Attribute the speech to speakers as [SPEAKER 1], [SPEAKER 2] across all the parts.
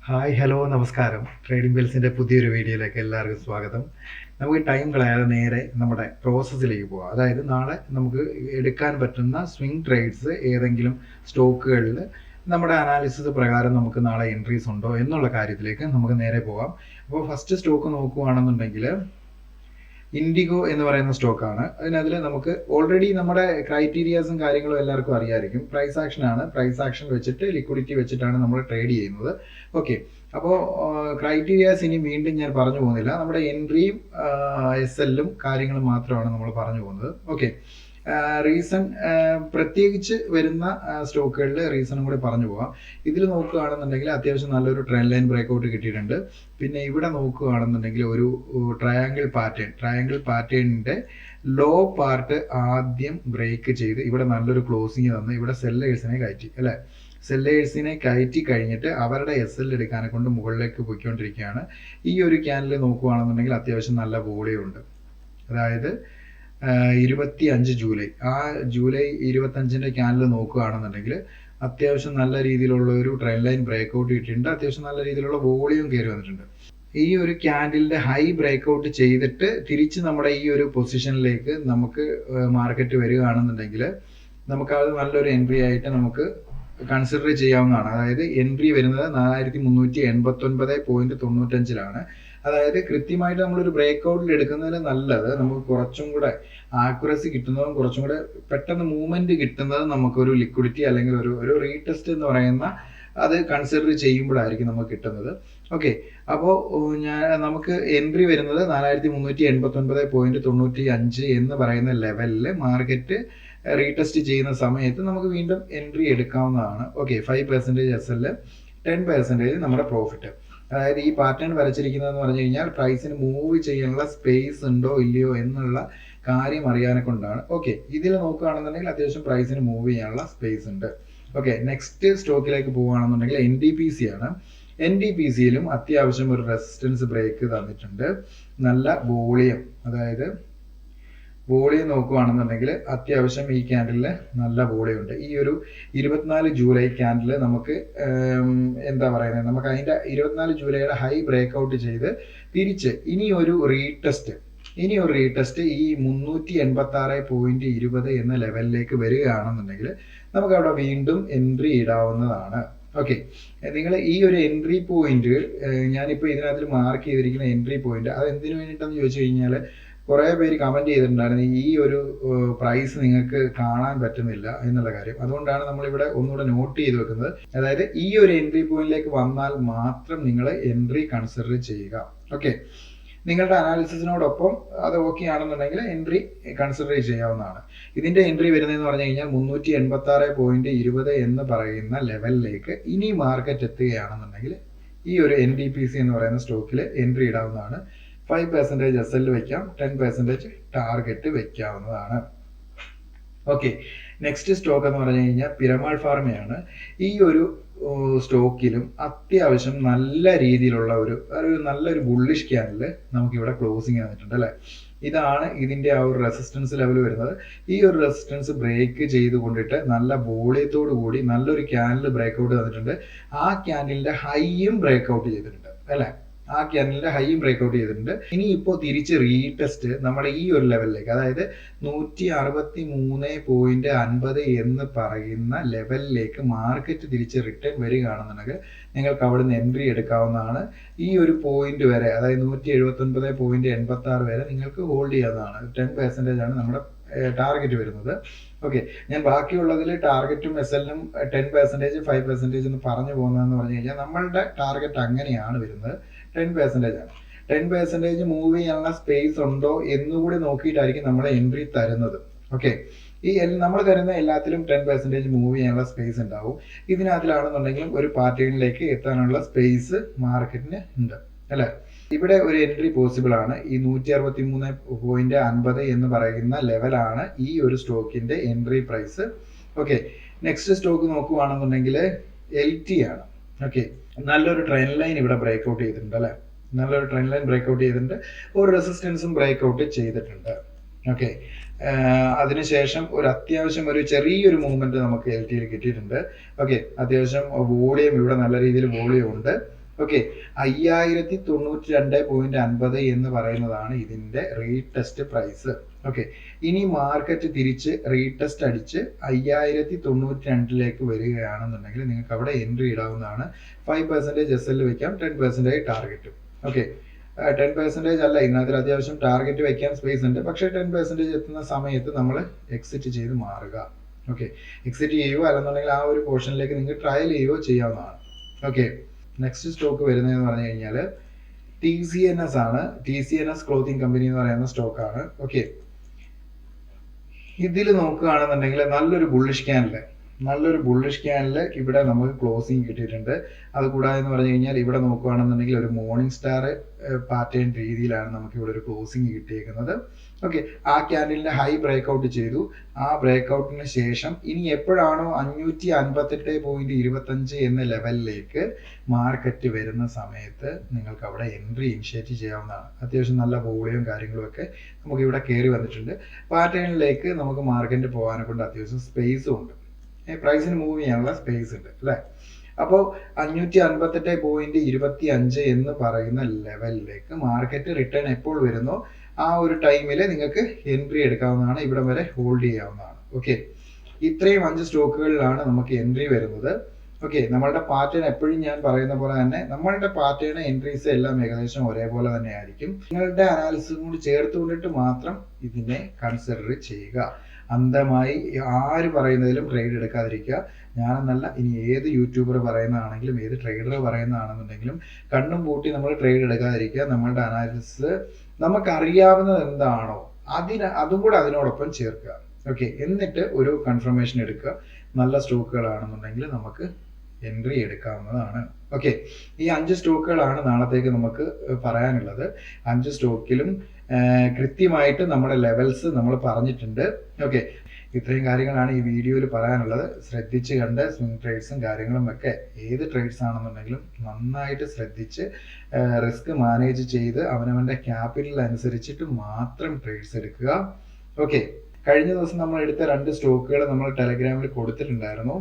[SPEAKER 1] Hi hello നമസ്കാരം. Trading ബെൽസിന്റെ പുതിയൊരു വീഡിയോയിലേക്ക് എല്ലാവർക്കും സ്വാഗതം. നമുക്ക് ടൈം കളയാതെ നേരെ നമ്മുടെ പ്രോസസ്സിലേക്ക് പോകാം അതായത് നാളെ നമുക്ക് എടുക്കാൻ പറ്റുന്ന സ്വിംഗ് ട്രേഡ്സ് ഏതെങ്കിലും സ്റ്റോക്കുകളിൽ നമ്മുടെ അനാലിസിസ് പ്രകാരം നമുക്ക് നാളെ എൻട്രീസ് ഉണ്ടോ എന്നുള്ള കാര്യത്തിലേക്ക് നമുക്ക് നേരെ പോകാം അപ്പോൾ ഫസ്റ്റ് സ്റ്റോക്ക് നോക്കുകയാണെന്നുണ്ടെങ്കിൽ ഇൻഡിഗോ എന്ന് പറയുന്ന സ്റ്റോക്കാണ്. അതിനതിൽ നമുക്ക് ഓൾറെഡി നമ്മുടെ ക്രൈറ്റീരിയാസും കാര്യങ്ങളും എല്ലാവർക്കും അറിയാമായിരിക്കും പ്രൈസ് ആക്ഷൻ ആണ്. പ്രൈസ് ആക്ഷൻ വെച്ചിട്ട് ലിക്വിഡിറ്റി വെച്ചിട്ടാണ് നമ്മൾ ട്രേഡ് ചെയ്യുന്നത്. ഓക്കെ അപ്പോൾ ക്രൈറ്റീരിയാസ് ഇനി വീണ്ടും ഞാൻ പറഞ്ഞു പോകുന്നില്ല നമ്മുടെ എൻട്രിയും എസ് എല്ലും കാര്യങ്ങളും മാത്രമാണ് നമ്മൾ പറഞ്ഞു പോകുന്നത് ഓക്കെ റീസൺ പ്രത്യേകിച്ച് വരുന്ന സ്റ്റോക്കുകളിൽ റീസണും കൂടി പറഞ്ഞു പോകാം ഇതിൽ നോക്കുകയാണെന്നുണ്ടെങ്കിൽ അത്യാവശ്യം നല്ലൊരു ട്രെൻഡ് ലൈൻ ബ്രേക്കൗട്ട് കിട്ടിയിട്ടുണ്ട്. പിന്നെ ഇവിടെ നോക്കുകയാണെന്നുണ്ടെങ്കിൽ ഒരു ട്രയാങ്കിൾ പാറ്റേൺ ട്രയാങ്കിൾ പാറ്റേണിന്റെ ലോ പാർട്ട് ആദ്യം ബ്രേക്ക് ചെയ്ത് ഇവിടെ നല്ലൊരു ക്ലോസിങ് തന്ന് ഇവിടെ സെല്ലേഴ്സിനെ കയറ്റി അല്ലേ? സെല്ലേഴ്സിനെ കയറ്റി കഴിഞ്ഞിട്ട് അവരുടെ എസ് എൽ എടുക്കാനെ കൊണ്ട് മുകളിലേക്ക് പോയിക്കൊണ്ടിരിക്കുകയാണ്. ഈ ഒരു ക്യാനിൽ നോക്കുകയാണെന്നുണ്ടെങ്കിൽ അത്യാവശ്യം നല്ല വോളിയം ഉണ്ട്. അതായത് ഇരുപത്തി അഞ്ച് ജൂലൈ. ആ ജൂലൈ ഇരുപത്തഞ്ചിന്റെ ക്യാനൽ നോക്കുകയാണെന്നുണ്ടെങ്കിൽ അത്യാവശ്യം നല്ല രീതിയിലുള്ള ഒരു ട്രെൻഡ് ലൈൻ ബ്രേക്കൗട്ട് കിട്ടിയിട്ടുണ്ട്. അത്യാവശ്യം നല്ല രീതിയിലുള്ള വോളിയം കയറി വന്നിട്ടുണ്ട്. ഈ ഒരു ക്യാൻഡിലിന്റെ ഹൈ ബ്രേക്കൗട്ട് ചെയ്തിട്ട് തിരിച്ച് നമ്മുടെ ഈ ഒരു പൊസിഷനിലേക്ക് നമുക്ക് മാർക്കറ്റ് വരികയാണെന്നുണ്ടെങ്കിൽ നമുക്ക് അത് നല്ലൊരു എൻട്രി ആയിട്ട് നമുക്ക് കൺസിഡർ ചെയ്യാവുന്നതാണ്. അതായത് എൻട്രി വരുന്നത് നാലായിരത്തി മുന്നൂറ്റി എൺപത്തി പോയിന്റ് തൊണ്ണൂറ്റഞ്ചിലാണ്. അതായത് കൃത്യമായിട്ട് നമ്മളൊരു ബ്രേക്ക്ഔട്ടിൽ എടുക്കുന്നതിന് നല്ലത് നമുക്ക് കുറച്ചും കൂടെ ആക്യുറസി കിട്ടുന്നതും കുറച്ചും കൂടെ പെട്ടെന്ന് മൂവ്മെന്റ് കിട്ടുന്നതും നമുക്കൊരു ലിക്വിഡിറ്റി അല്ലെങ്കിൽ ഒരു ഒരു റീടെസ്റ്റ് എന്ന് പറയുന്ന അത് കൺസിഡർ ചെയ്യുമ്പോഴായിരിക്കും നമുക്ക് കിട്ടുന്നത്. ഓക്കെ അപ്പോൾ ഞാൻ നമുക്ക് എൻട്രി വരുന്നത് നാലായിരത്തി മുന്നൂറ്റി എൺപത്തി ഒൻപത് പോയിന്റ് തൊണ്ണൂറ്റി അഞ്ച് എന്ന് പറയുന്ന ലെവലിൽ മാർക്കറ്റ് റീടെസ്റ്റ് ചെയ്യുന്ന സമയത്ത് നമുക്ക് വീണ്ടും എൻട്രി എടുക്കാവുന്നതാണ്. Okay five percentage S L ten percentage നമ്മുടെ പ്രോഫിറ്റ് അതായത് ഈ പാറ്റേൺ വരച്ചിരിക്കുന്നതെന്ന് പറഞ്ഞു കഴിഞ്ഞാൽ പ്രൈസിന് മൂവ് ചെയ്യാനുള്ള സ്പേസ് ഉണ്ടോ ഇല്ലയോ എന്നുള്ള കാര്യം അറിയാനെ കൊണ്ടാണ്. ഓക്കെ ഇതിൽ നോക്കുകയാണെന്നുണ്ടെങ്കിൽ അത്യാവശ്യം പ്രൈസിന് മൂവ് ചെയ്യാനുള്ള സ്പേസ് ഉണ്ട്. ഓക്കെ നെക്സ്റ്റ് സ്റ്റോക്കിലേക്ക് പോവുകയാണെന്നുണ്ടെങ്കിൽ എൻ ഡി പി സി ആണ്. എൻ ഡി പി സിയിലും അത്യാവശ്യം ഒരു റെസിസ്റ്റൻസ് ബ്രേക്ക് തന്നിട്ടുണ്ട്. നല്ല വോളിയം അതായത് വോളിയം നോക്കുകയാണെന്നുണ്ടെങ്കിൽ അത്യാവശ്യം ഈ ക്യാൻഡിലിൽ നല്ല വോളിയം ഉണ്ട്. ഈ ഒരു ഇരുപത്തിനാല് ജൂലൈ ക്യാൻഡിൽ നമുക്ക് എന്താ പറയുന്നത്? നമുക്ക് അതിന്റെ ഇരുപത്തിനാല് ജൂലൈയുടെ ഹൈ ബ്രേക്ക് ഔട്ട് ചെയ്ത് തിരിച്ച് ഇനി ഒരു റീടെസ്റ്റ് ഇനി ഒരു റീടെസ്റ്റ് ഈ മുന്നൂറ്റി എൺപത്തി ആറ് പോയിന്റ് ഇരുപത് എന്ന ലെവലിലേക്ക് വരികയാണെന്നുണ്ടെങ്കിൽ നമുക്ക് അവിടെ വീണ്ടും എൻട്രി ഇടാവുന്നതാണ്. ഓക്കെ നിങ്ങൾ ഈ ഒരു എൻട്രി പോയിന്റ് ഞാനിപ്പോൾ ഇതിനകത്ത് മാർക്ക് ചെയ്തിരിക്കുന്ന എൻട്രി പോയിന്റ് അത് എന്തിനു വേണ്ടിയിട്ടാണെന്ന് ചോദിച്ചു കഴിഞ്ഞാൽ കുറേ പേര് കമന്റ് ചെയ്തിട്ടുണ്ടായിരുന്നു ഈ ഒരു പ്രൈസ് നിങ്ങൾക്ക് കാണാൻ പറ്റുന്നില്ല എന്നുള്ള കാര്യം. അതുകൊണ്ടാണ് നമ്മൾ ഇവിടെ ഒന്നുകൂടെ നോട്ട് ചെയ്ത് വെക്കുന്നത്. അതായത് ഈ ഒരു എൻട്രി പോയിന്റിലേക്ക് വന്നാൽ മാത്രം നിങ്ങൾ എൻട്രി കൺസിഡർ ചെയ്യുക. ഓക്കെ നിങ്ങളുടെ അനാലിസിസിനോടൊപ്പം അത് ഓക്കെ ആണെന്നുണ്ടെങ്കിൽ എൻട്രി കൺസിഡർ ചെയ്യാവുന്നതാണ്. ഇതിന്റെ എൻട്രി വരുന്നതെന്ന് പറഞ്ഞു കഴിഞ്ഞാൽ മുന്നൂറ്റി എൺപത്തി ആറ് പോയിന്റ് ഇരുപത് എന്ന് പറയുന്ന ലെവലിലേക്ക് ഇനി മാർക്കറ്റ് എത്തുകയാണെന്നുണ്ടെങ്കിൽ ഈ ഒരു എൻ ഡി പി സി എന്ന് പറയുന്ന സ്റ്റോക്കിൽ എൻട്രി ഇടാവുന്നതാണ്. ഫൈവ് പെർസെന്റേജ് എസ് എൽ വെക്കാം ടെൻ പെർസെന്റേജ് ടാർഗറ്റ് വെക്കാവുന്നതാണ്. ഓക്കെ നെക്സ്റ്റ് സ്റ്റോക്ക് എന്ന് പറഞ്ഞു കഴിഞ്ഞാൽ പിരമാൾ ഫാർമയാണ് ഈ ഒരു സ്റ്റോക്കിലും അത്യാവശ്യം നല്ല രീതിയിലുള്ള ഒരു ഒരു നല്ലൊരു ബുള്ളിഷ് ക്യാനിൽ നമുക്കിവിടെ ക്ലോസിങ് വന്നിട്ടുണ്ട് അല്ലേ? ഇതാണ് ഇതിന്റെ ആ ഒരു റെസിസ്റ്റൻസ് ലെവൽ വരുന്നത്. ഈ ഒരു റെസിസ്റ്റൻസ് ബ്രേക്ക് ചെയ്ത് കൊണ്ടിട്ട് നല്ല വോളിയത്തോടു കൂടി നല്ലൊരു ക്യാനിൽ ബ്രേക്ക് ഔട്ട് തന്നിട്ടുണ്ട് ആ ക്യാനലിന്റെ ഹൈയും ബ്രേക്ക് ഔട്ട് ചെയ്തിട്ടുണ്ട് അല്ലേ? ആ ക്യാനലിന്റെ ഹൈ ബ്രേക്ക് ഔട്ട് ചെയ്തിട്ടുണ്ട്. ഇനി ഇപ്പോൾ തിരിച്ച് റീടെസ്റ്റ് നമ്മുടെ ഈ ഒരു ലെവലിലേക്ക് അതായത് നൂറ്റി അറുപത്തി മൂന്ന് പോയിന്റ് അൻപത് എന്ന് പറയുന്ന ലെവലിലേക്ക് മാർക്കറ്റ് തിരിച്ച് റിട്ടേൺ വരികയാണെന്നുണ്ടെങ്കിൽ നിങ്ങൾക്ക് അവിടെ നിന്ന് എൻട്രി എടുക്കാവുന്നതാണ്. ഈ ഒരു പോയിന്റ് വരെ അതായത് നൂറ്റി എഴുപത്തി ഒൻപത് പോയിന്റ് എൺപത്തി ആറ് വരെ നിങ്ങൾക്ക് ഹോൾഡ് ചെയ്യാവുന്നതാണ്. ടെൻ പെർസെന്റേജ് ആണ് നമ്മുടെ ടാർഗറ്റ് വരുന്നത്. ഓക്കെ ഞാൻ ബാക്കിയുള്ളതിൽ ടാർഗറ്റും എസ് എല്ലും ടെൻ പെർസെന്റേജ് ഫൈവ് പെർസെന്റേജ് എന്ന് പറഞ്ഞു പോകുന്നതെന്ന് പറഞ്ഞു കഴിഞ്ഞാൽ നമ്മളുടെ ടാർഗറ്റ് അങ്ങനെയാണ് വരുന്നത്. ടെൻ പെർസെന്റേജ് ആണ്. ടെൻ പെർസെന്റേജ് മൂവ് ചെയ്യാനുള്ള സ്പേസ് ഉണ്ടോ എന്നുകൂടി നോക്കിയിട്ടായിരിക്കും നമ്മൾ എൻട്രി തരുന്നത്. ഓക്കെ ഈ നമ്മൾ തരുന്ന എല്ലാത്തിലും ടെൻ പെർസെന്റേജ് മൂവ് ചെയ്യാനുള്ള സ്പേസ് ഉണ്ടാവും. ഇതിനകത്തിലാണെന്നുണ്ടെങ്കിലും ഒരു പാർട്ടിയിലേക്ക് എത്താനുള്ള സ്പേസ് മാർക്കറ്റിന് ഉണ്ട്. അല്ലേ? ഇവിടെ ഒരു എൻട്രി പോസിബിൾ ആണ്. ഈ നൂറ്റി അറുപത്തി മൂന്ന് പോയിന്റ് അൻപത് എന്ന് പറയുന്ന ലെവലാണ് ഈ ഒരു സ്റ്റോക്കിന്റെ entry price okay next stock നോക്കുവാണെന്നുണ്ടെങ്കിൽ L T ആണ്. ഓക്കെ നല്ലൊരു ട്രെയിൻ ലൈൻ ഇവിടെ ബ്രേക്ക് ഔട്ട് ചെയ്തിട്ടുണ്ട് അല്ലേ? നല്ലൊരു ട്രെയിൻ ലൈൻ ബ്രേക്ക് ഔട്ട് ചെയ്തിട്ടുണ്ട്. ഒരു റെസിസ്റ്റൻസും ബ്രേക്ക് ഔട്ട് ചെയ്തിട്ടുണ്ട്. ഓക്കെ അതിനുശേഷം ഒരു അത്യാവശ്യം ഒരു ചെറിയൊരു മൂവ്മെന്റ് നമുക്ക് എൽ ടിയിൽ കിട്ടിയിട്ടുണ്ട്. ഓക്കെ അത്യാവശ്യം വോളിയം ഇവിടെ നല്ല രീതിയിൽ വോളിയം ഉണ്ട്. ഓക്കെ അയ്യായിരത്തി തൊണ്ണൂറ്റി രണ്ട് പോയിന്റ് അൻപത് എന്ന് പറയുന്നതാണ് ഇതിന്റെ റീടെസ്റ്റ് പ്രൈസ് ഓക്കെ ഇനി മാർക്കറ്റ് തിരിച്ച് റീടെസ്റ്റ് അടിച്ച് അയ്യായിരത്തി തൊണ്ണൂറ്റി രണ്ടിലേക്ക് വരികയാണെന്നുണ്ടെങ്കിൽ നിങ്ങൾക്ക് അവിടെ എൻട്രി ഇടാവുന്നതാണ്. ഫൈവ് പെർസെന്റേജ് എസ് എൽ വെക്കാം ten percentage target okay ten percentage അല്ല ഇതിനകത്ത് അത്യാവശ്യം ടാർഗറ്റ് വെക്കാൻ സ്പേസ് ഉണ്ട്. പക്ഷേ ടെൻ പെർസെന്റേജ് എത്തുന്ന സമയത്ത് നമ്മൾ എക്സിറ്റ് ചെയ്ത് മാറുക. ഓക്കെ എക്സിറ്റ് ചെയ്യുകയോ അല്ലെന്നുണ്ടെങ്കിൽ ആ ഒരു പോർഷനിലേക്ക് നിങ്ങൾക്ക് ട്രയൽ ചെയ്യുകയോ ചെയ്യാവുന്നതാണ്. ഓക്കെ നെക്സ്റ്റ് സ്റ്റോക്ക് വരുന്നതെന്ന് പറഞ്ഞു കഴിഞ്ഞാൽ ടി സി എൻ എസ് ആണ്. T C N S clothing company എന്ന് പറയുന്ന സ്റ്റോക്കാണ് ഓക്കെ ഇതിൽ നോക്കുകയാണെന്നുണ്ടെങ്കിൽ നല്ലൊരു ബുള്ളിഷ് ക്യാനൽ നല്ലൊരു ബുള്ളിഷ് ക്യാനിൽ ഇവിടെ നമുക്ക് ക്ലോസിങ് കിട്ടിയിട്ടുണ്ട്. അത് കൂടാതെ എന്ന് പറഞ്ഞു കഴിഞ്ഞാൽ ഇവിടെ നോക്കുകയാണെന്നുണ്ടെങ്കിൽ ഒരു മോർണിംഗ് സ്റ്റാർ പാറ്റേൺ രീതിയിലാണ് നമുക്ക് ഇവിടെ ഒരു ക്ലോസിങ് കിട്ടിയേക്കുന്നത്. ഓക്കെ ആ ക്യാൻഡലിന്റെ ഹൈ ബ്രേക്ക് ഔട്ട് ചെയ്തു. ആ ബ്രേക്ക് ഔട്ടിന് ശേഷം ഇനി എപ്പോഴാണോ അഞ്ഞൂറ്റി അൻപത്തെട്ട് പോയിന്റ് ഇരുപത്തഞ്ച് എന്ന ലെവലിലേക്ക് മാർക്കറ്റ് വരുന്ന സമയത്ത് നിങ്ങൾക്ക് അവിടെ എൻട്രി ഇനിഷ്യേറ്റ് ചെയ്യാവുന്നതാണ്. അത്യാവശ്യം നല്ല വോളിയും കാര്യങ്ങളും ഒക്കെ നമുക്ക് ഇവിടെ കയറി വന്നിട്ടുണ്ട്. പാറ്റേണിലേക്ക് നമുക്ക് മാർക്കറ്റ് പോകാനെ കൊണ്ട് അത്യാവശ്യം സ്പേസും ഉണ്ട്. പ്രൈസിന് മൂവ് ചെയ്യാനുള്ള സ്പേസ് ഉണ്ട് അല്ലേ? അപ്പോൾ അഞ്ഞൂറ്റി അൻപത്തെട്ട് പോയിന്റ് ഇരുപത്തി അഞ്ച് എന്ന് പറയുന്ന ലെവലിലേക്ക് മാർക്കറ്റ് റിട്ടേൺ എപ്പോൾ വരുന്നോ ആ ഒരു ടൈമിൽ നിങ്ങൾക്ക് എൻട്രി എടുക്കാവുന്നതാണ് ഇവിടം വരെ ഹോൾഡ് ചെയ്യാവുന്നതാണ്. ഓക്കെ ഇത്രയും അഞ്ച് സ്റ്റോക്കുകളിലാണ് നമുക്ക് എൻട്രി വരുന്നത്. ഓക്കെ നമ്മളുടെ പാറ്റേൺ എപ്പോഴും ഞാൻ പറയുന്ന പോലെ തന്നെ നമ്മളുടെ പാറ്റേൺ എൻട്രീസ് എല്ലാം ഏകദേശം ഒരേപോലെ തന്നെ ആയിരിക്കും. നിങ്ങളുടെ അനാലിസിസും കൂടി ചേർത്തുകൊണ്ടിട്ട് മാത്രം ഇതിനെ കൺസിഡർ ചെയ്യുക. അന്ധമായി ആര് പറയുന്നതിലും ട്രേഡ് എടുക്കാതിരിക്കുക. ഞാനെന്നല്ല ഇനി ഏത് യൂട്യൂബർ പറയുന്നതാണെങ്കിലും ഏത് ട്രേഡർ പറയുന്നതാണെന്നുണ്ടെങ്കിലും കണ്ണും പൂട്ടി നമ്മൾ ട്രേഡ് എടുക്കാതിരിക്കുക. നമ്മളുടെ അനാലിസിസ് നമുക്കറിയാവുന്നത് എന്താണോ അതിന് അതും കൂടെ അതിനോടൊപ്പം ചേർക്കുക. ഓക്കെ എന്നിട്ട് ഒരു കൺഫർമേഷൻ എടുക്കുക. നല്ല സ്റ്റോക്കുകളാണെന്നുണ്ടെങ്കിൽ നമുക്ക് എൻട്രി എടുക്കാവുന്നതാണ്. ഓക്കെ ഈ അഞ്ച് സ്റ്റോക്കുകളാണ് നാളത്തേക്ക് നമുക്ക് പറയാനുള്ളത്. അഞ്ച് സ്റ്റോക്കിലും കൃത്യമായിട്ട് നമ്മുടെ ലെവൽസ് നമ്മൾ പറഞ്ഞിട്ടുണ്ട്. ഓക്കെ ഇത്രയും കാര്യങ്ങളാണ് ഈ വീഡിയോയിൽ പറയാനുള്ളത്. ശ്രദ്ധിച്ച് കണ്ട് സ്വിംഗ് ട്രേഡ്സും കാര്യങ്ങളും ഒക്കെ ഏത് ട്രേഡ്സ് ആണെന്നുണ്ടെങ്കിലും നന്നായിട്ട് ശ്രദ്ധിച്ച് റിസ്ക് മാനേജ് ചെയ്ത് അവനവന്റെ ക്യാപിറ്റൽ അനുസരിച്ചിട്ട് മാത്രം ട്രേഡ്സ് എടുക്കുക. ഓക്കെ കഴിഞ്ഞ ദിവസം നമ്മൾ എടുത്ത രണ്ട് സ്റ്റോക്കുകൾ നമ്മൾ ടെലഗ്രാമിൽ കൊടുത്തിട്ടുണ്ടായിരുന്നു.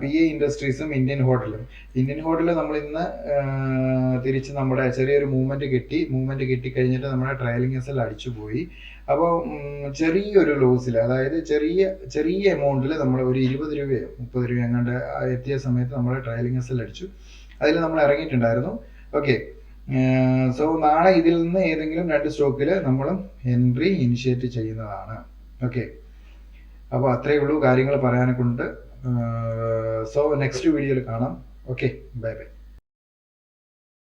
[SPEAKER 1] പി എ ഇൻഡസ്ട്രീസും ഇന്ത്യൻ ഹോട്ടലും. ഇന്ത്യൻ ഹോട്ടൽ നമ്മൾ ഇന്ന് തിരിച്ച് നമ്മുടെ ചെറിയൊരു മൂവ്മെന്റ് കിട്ടി. മൂവ്മെന്റ് കിട്ടി കഴിഞ്ഞിട്ട് നമ്മുടെ ട്രയലിംഗ് എസ് എല്ലാം അടിച്ചു പോയി. അപ്പോൾ ചെറിയൊരു ലോസിൽ അതായത് ചെറിയ ചെറിയ എമൗണ്ടിൽ നമ്മൾ ഒരു ഇരുപത് രൂപയോ മുപ്പത് രൂപയോ എങ്ങാണ്ട് എത്തിയ സമയത്ത് നമ്മുടെ ട്രയലിംഗ് എസ് എല്ലാം അടിച്ചു. അതിൽ നമ്മൾ ഇറങ്ങിയിട്ടുണ്ടായിരുന്നു. ഓക്കെ. സോ നാളെ ഇതിൽ നിന്ന് ഏതെങ്കിലും രണ്ട് സ്റ്റോക്കിൽ നമ്മൾ എൻട്രി ഇനിഷ്യേറ്റ് ചെയ്യുന്നതാണ്. ഓക്കെ. അപ്പോൾ അത്രയേ ഉള്ളൂ കാര്യങ്ങൾ പറയാനൊക്കെ കൊണ്ട് സോ നെക്സ്റ്റ് വീഡിയോയിൽ കാണാം. Okay bye bye